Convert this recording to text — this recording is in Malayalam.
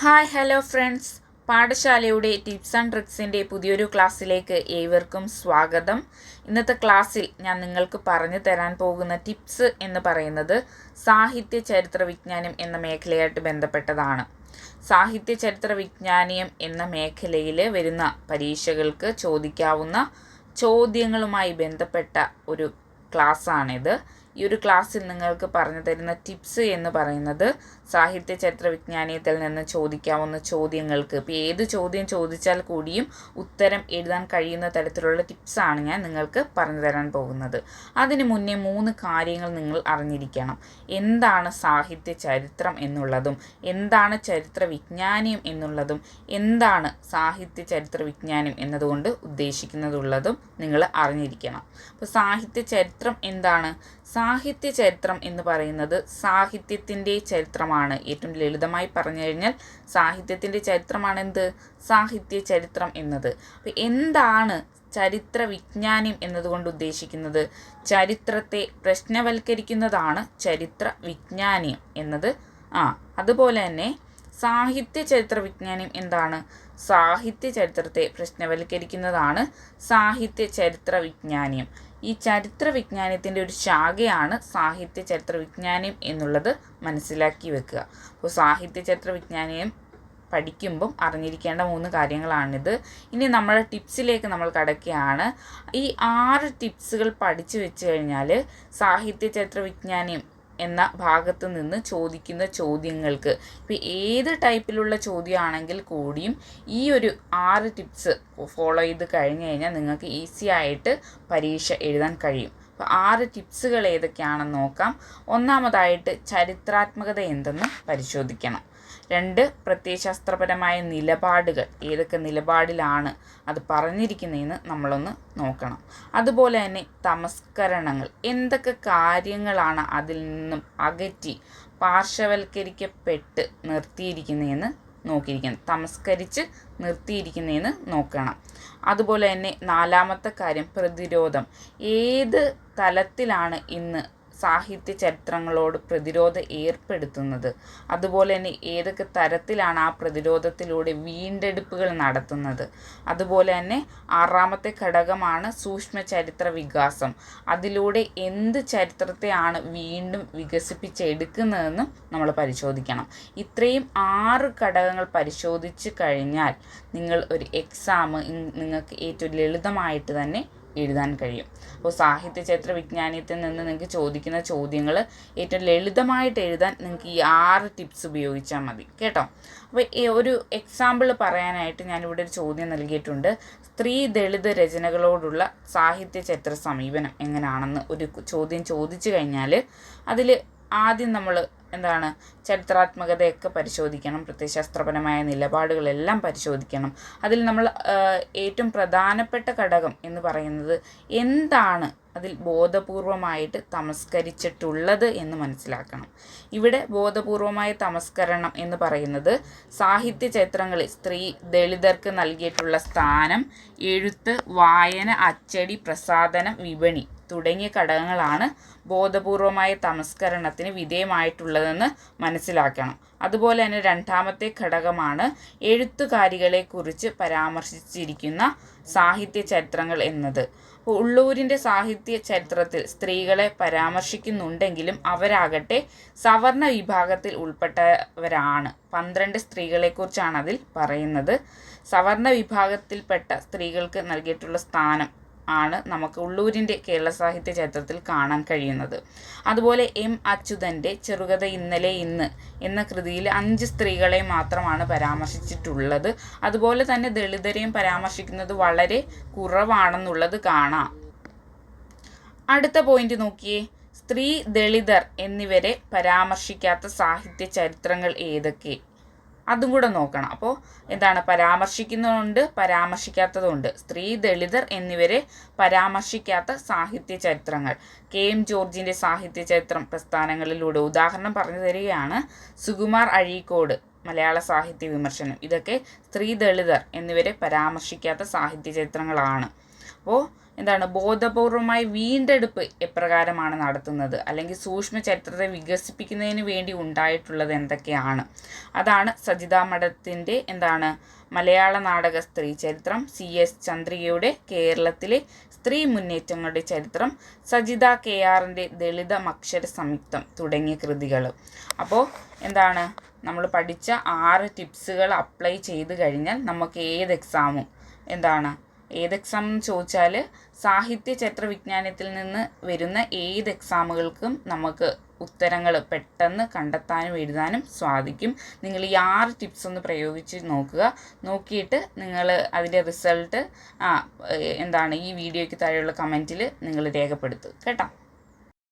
Hi hello friends. പാഠശാലയുടെ tips and ട്രിക്സിന്റെ പുതിയൊരു ക്ലാസ്സിലേക്ക് ഏവർക്കും സ്വാഗതം. ഇന്നത്തെ ക്ലാസ്സിൽ ഞാൻ നിങ്ങൾക്ക് പറഞ്ഞു തരാൻ പോകുന്ന ടിപ്സ് എന്ന് പറയുന്നത് സാഹിത്യ ചരിത്ര വിജ്ഞാനം എന്ന മേഖലയായിട്ട് ബന്ധപ്പെട്ടതാണ്. സാഹിത്യ ചരിത്ര വിജ്ഞാനീയം എന്ന മേഖലയിൽ വരുന്ന പരീക്ഷകൾക്ക് ചോദിക്കാവുന്ന ചോദ്യങ്ങളുമായി ബന്ധപ്പെട്ട ഒരു ക്ലാസ്സാണിത്. ഈ ഒരു ക്ലാസ്സിൽ നിങ്ങൾക്ക് പറഞ്ഞു തരുന്ന ടിപ്സ് എന്ന് പറയുന്നത് സാഹിത്യ ചരിത്ര വിജ്ഞാനീയത്തിൽ നിന്ന് ചോദിക്കാവുന്ന ചോദ്യങ്ങൾക്ക് ഇപ്പോൾ ഏത് ചോദ്യം ചോദിച്ചാൽ കൂടിയും ഉത്തരം എഴുതാൻ കഴിയുന്ന തരത്തിലുള്ള ടിപ്സാണ് ഞാൻ നിങ്ങൾക്ക് പറഞ്ഞു തരാൻ പോകുന്നത്. അതിന് മുന്നേ മൂന്ന് കാര്യങ്ങൾ നിങ്ങൾ അറിഞ്ഞിരിക്കണം. എന്താണ് സാഹിത്യ ചരിത്രം എന്നുള്ളതും എന്താണ് ചരിത്ര വിജ്ഞാനീയം എന്നുള്ളതും എന്താണ് സാഹിത്യ ചരിത്ര വിജ്ഞാനം എന്നതുകൊണ്ട് ഉദ്ദേശിക്കുന്നതുള്ളതും നിങ്ങൾ അറിഞ്ഞിരിക്കണം. അപ്പോൾ സാഹിത്യ ചരിത്രം എന്താണ്? സാഹിത്യ ചരിത്രം എന്ന് പറയുന്നത് സാഹിത്യത്തിന്റെ ചരിത്രമാണ്. ഏറ്റവും ലളിതമായി പറഞ്ഞു കഴിഞ്ഞാൽ സാഹിത്യത്തിന്റെ ചരിത്രമാണ് എന്ത് സാഹിത്യ ചരിത്രം എന്നത്. അപ്പം എന്താണ് ചരിത്ര വിജ്ഞാനം എന്നതുകൊണ്ട് ഉദ്ദേശിക്കുന്നത്? ചരിത്രത്തെ പ്രശ്നവൽക്കരിക്കുന്നതാണ് ചരിത്ര വിജ്ഞാനം എന്നത്. ആ അതുപോലെ തന്നെ സാഹിത്യ ചരിത്ര വിജ്ഞാനം എന്താണ്? സാഹിത്യ ചരിത്രത്തെ പ്രശ്നവൽക്കരിക്കുന്നതാണ് സാഹിത്യ ചരിത്ര വിജ്ഞാനം ഈ ചരിത്ര വിജ്ഞാനത്തിന്റെ ഒരു ശാഖയാണ് സാഹിത്യ ചരിത്ര വിജ്ഞാനം എന്നുള്ളത് മനസ്സിലാക്കി വെക്കുക. അപ്പോൾ സാഹിത്യ ചരിത്ര വിജ്ഞാനം പഠിക്കുമ്പം അറിഞ്ഞിരിക്കേണ്ട മൂന്ന് കാര്യങ്ങളാണിത്. ഇനി നമ്മുടെ ടിപ്സിലേക്ക് നമ്മൾ കടക്കുകയാണ്. ഈ ആറ് ടിപ്സുകൾ പഠിച്ചു വെച്ച് കഴിഞ്ഞാൽ സാഹിത്യ ചരിത്ര വിജ്ഞാനം എന്ന ഭാഗത്ത് നിന്ന് ചോദിക്കുന്ന ചോദ്യങ്ങൾക്ക്. ഇപ്പോൾ ഏത് ടൈപ്പിലുള്ള ചോദ്യമാണെങ്കിൽ കൂടിയും ഈ ഒരു ആറ് ടിപ്സ് ഫോളോ ചെയ്ത് കഴിഞ്ഞ് കഴിഞ്ഞാൽ നിങ്ങൾക്ക് ഈസി ആയിട്ട് പരീക്ഷ എഴുതാൻ കഴിയും. അപ്പോൾ ആറ് ടിപ്സുകൾ ഏതൊക്കെയാണെന്ന് നോക്കാം. ഒന്നാമതായിട്ട് ചരിത്രാത്മകത എന്തെന്ന് പരിശോധിക്കണം. രണ്ട് പ്രത്യയശാസ്ത്രപരമായ നിലപാടുകൾ. ഏതൊക്കെ നിലപാടിലാണ് അത് പറഞ്ഞിരിക്കുന്നതെന്ന് നമ്മളൊന്ന് നോക്കണം. അതുപോലെ തന്നെ തമസ്കരണങ്ങൾ. എന്തൊക്കെ കാര്യങ്ങളാണ് അതിൽ നിന്നും അകറ്റി പാർശ്വവൽക്കരിക്കപ്പെട്ട് നിർത്തിയിരിക്കുന്നതെന്ന് നോക്കിയിരിക്കണം. തമസ്കരിച്ച് നിർത്തിയിരിക്കുന്നതെന്ന് നോക്കണം. അതുപോലെ തന്നെ നാലാമത്തെ കാര്യം പ്രതിരോധം. ഏത് തലത്തിലാണ് ഇന്ന് സാഹിത്യ ചരിത്രങ്ങളോട് പ്രതിരോധം ഏർപ്പെടുത്തുന്നത്. അതുപോലെ തന്നെ ഏതൊക്കെ തരത്തിലാണ് ആ പ്രതിരോധത്തിലൂടെ വീണ്ടെടുപ്പുകൾ നടത്തുന്നത്. അതുപോലെ തന്നെ ആറാമത്തെ ഘടകമാണ് സൂക്ഷ്മ ചരിത്ര വികാസം. അതിലൂടെ എന്ത് ചരിത്രത്തെയാണ് വീണ്ടും വികസിപ്പിച്ചെടുക്കുന്നതെന്നും നമ്മൾ പരിശോധിക്കണം. ഇത്രയും ആറ് ഘടകങ്ങൾ പരിശോധിച്ച് കഴിഞ്ഞാൽ നിങ്ങൾ ഒരു എക്സാം നിങ്ങൾക്ക് ഏറ്റവും ലളിതമായിട്ട് തന്നെ എഴുതാൻ കഴിയും. അപ്പോൾ സാഹിത്യ ചരിത്ര വിജ്ഞാനത്തിൽ നിന്ന് നിങ്ങൾക്ക് ചോദിക്കുന്ന ചോദ്യങ്ങൾ ഏറ്റവും ലളിതമായിട്ട് എഴുതാൻ നിങ്ങൾക്ക് ഈ ആറ് ടിപ്സ് ഉപയോഗിച്ചാൽ മതി. കേട്ടോ? അപ്പോൾ ഒരു എക്സാമ്പിൾ പറയാനായിട്ട് ഞാനിവിടെ ഒരു ചോദ്യം നൽകിയിട്ടുണ്ട്. സ്ത്രീ ദളിത് രചനകളോടുള്ള സാഹിത്യ ചരിത്ര സമീപനം എങ്ങനെയാണെന്ന് ഒരു ചോദ്യം ചോദിച്ചു കഴിഞ്ഞാൽ അതിൽ ആദ്യം നമ്മൾ എന്താണ് ചരിത്രാത്മകതയൊക്കെ പരിശോധിക്കണം പ്രത്യയശാസ്ത്രപരമായ നിലപാടുകളെല്ലാം പരിശോധിക്കണം. അതിൽ നമ്മൾ ഏറ്റവും പ്രധാനപ്പെട്ട ഘടകം എന്ന് പറയുന്നത് എന്താണ് അതിൽ ബോധപൂർവമായിട്ട് തമസ്കരിച്ചിട്ടുള്ളത് എന്ന് മനസ്സിലാക്കണം. ഇവിടെ ബോധപൂർവമായ തമസ്കരണം എന്ന് പറയുന്നത് സാഹിത്യ ചരിത്രങ്ങളിൽ സ്ത്രീ ദളിതർക്ക് നൽകിയിട്ടുള്ള സ്ഥാനം എഴുത്ത് വായന അച്ചടി പ്രസാധനം വിപണി തുടങ്ങിയ ഘടകങ്ങളാണ് ബോധപൂർവമായ തമസ്കരണത്തിന് വിധേയമായിട്ടുള്ളതെന്ന് മനസ്സിലാക്കണം. അതുപോലെ തന്നെ രണ്ടാമത്തെ ഘടകമാണ് എഴുത്തുകാരികളെക്കുറിച്ച് പരാമർശിച്ചിരിക്കുന്ന സാഹിത്യ ചരിത്രങ്ങൾ എന്നത്. ഉള്ളൂരിന്റെ സാഹിത്യ ചരിത്രത്തിൽ സ്ത്രീകളെ പരാമർശിക്കുന്നുണ്ടെങ്കിലും അവരാകട്ടെ സവർണ വിഭാഗത്തിൽ ഉൾപ്പെട്ടവരാണ്. പന്ത്രണ്ട് സ്ത്രീകളെക്കുറിച്ചാണ് അതിൽ പറയുന്നത്. സവർണ വിഭാഗത്തിൽപ്പെട്ട സ്ത്രീകൾക്ക് നൽകിയിട്ടുള്ള സ്ഥാനം ആണ് നമുക്ക് ഉള്ളൂരിന്റെ കേരള സാഹിത്യ ചരിത്രത്തിൽ കാണാൻ കഴിയുന്നത്. അതുപോലെ എം അച്യുതന്റെ ചെറുകഥ ഇന്നലെ ഇന്ന് എന്ന കൃതിയിൽ അഞ്ച് സ്ത്രീകളെ മാത്രമാണ് പരാമർശിച്ചിട്ടുള്ളത്. അതുപോലെ തന്നെ ദളിതരെയും പരാമർശിക്കുന്നത് വളരെ കുറവാണെന്നുള്ളത് കാണാം. അടുത്ത പോയിന്റ് നോക്കിയേ. സ്ത്രീ ദളിതർ എന്നിവരെ പരാമർശിക്കാത്ത സാഹിത്യ ചരിത്രങ്ങൾ ഏതൊക്കെ? അതും കൂടെ നോക്കണം. അപ്പോൾ എന്താണ്? പരാമർശിക്കുന്നതുണ്ട് പരാമർശിക്കാത്തതുണ്ട് സ്ത്രീ ദളിതർ എന്നിവരെ പരാമർശിക്കാത്ത സാഹിത്യ ചരിത്രങ്ങൾ. കെ. എം. ജോർജിന്റെ സാഹിത്യ ചരിത്രം പ്രസ്ഥാനങ്ങളിലൂടെ ഉദാഹരണം പറഞ്ഞു തരികയാണ് സുകുമാർ അഴീക്കോട് മലയാള സാഹിത്യ വിമർശനം. ഇതൊക്കെ സ്ത്രീ ദളിതർ എന്നിവരെ പരാമർശിക്കാത്ത സാഹിത്യ ചരിത്രങ്ങളാണ്. അപ്പോൾ എന്താണ് ബോധപൂർവമായി വീണ്ടെടുപ്പ് എപ്രകാരമാണ് നടത്തുന്നത്? അല്ലെങ്കിൽ സൂക്ഷ്മ ചരിത്രത്തെ വികസിപ്പിക്കുന്നതിന് വേണ്ടി ഉണ്ടായിട്ടുള്ളത് എന്തൊക്കെയാണ്? അതാണ് സജിതാ മഠത്തിന്റെ എന്താണ് മലയാള നാടക സ്ത്രീ ചരിത്രം. സി എസ് ചന്ദ്രികയുടെ കേരളത്തിലെ സ്ത്രീ മുന്നേറ്റങ്ങളുടെ ചരിത്രം. സജിത കെ ആറിന്റെ ദളിത അക്ഷര സംയുക്തം തുടങ്ങിയ കൃതികൾ. അപ്പോൾ എന്താണ് നമ്മൾ പഠിച്ച ആറ് ടിപ്സുകൾ അപ്ലൈ ചെയ്ത് കഴിഞ്ഞാൽ നമുക്ക് ഏത് എക്സാമും എന്താണ് ഏത് എക്സാം എന്ന് ചോദിച്ചാൽ സാഹിത്യ ചരിത്ര വിജ്ഞാനത്തിൽ നിന്ന് വരുന്ന ഏത് എക്സാമുകൾക്കും നമുക്ക് ഉത്തരങ്ങൾ പെട്ടെന്ന് കണ്ടെത്താനും എഴുതാനും സാധിക്കും. നിങ്ങൾ ഈ ആറ് ടിപ്സ് ഒന്ന് പ്രയോഗിച്ച് നോക്കുക. നോക്കിയിട്ട് നിങ്ങൾ അതിന്റെ റിസൾട്ട് എന്താണ് ഈ വീഡിയോയ്ക്ക് താഴെയുള്ള കമന്റിൽ നിങ്ങൾ രേഖപ്പെടുത്തുക. കേട്ടോ?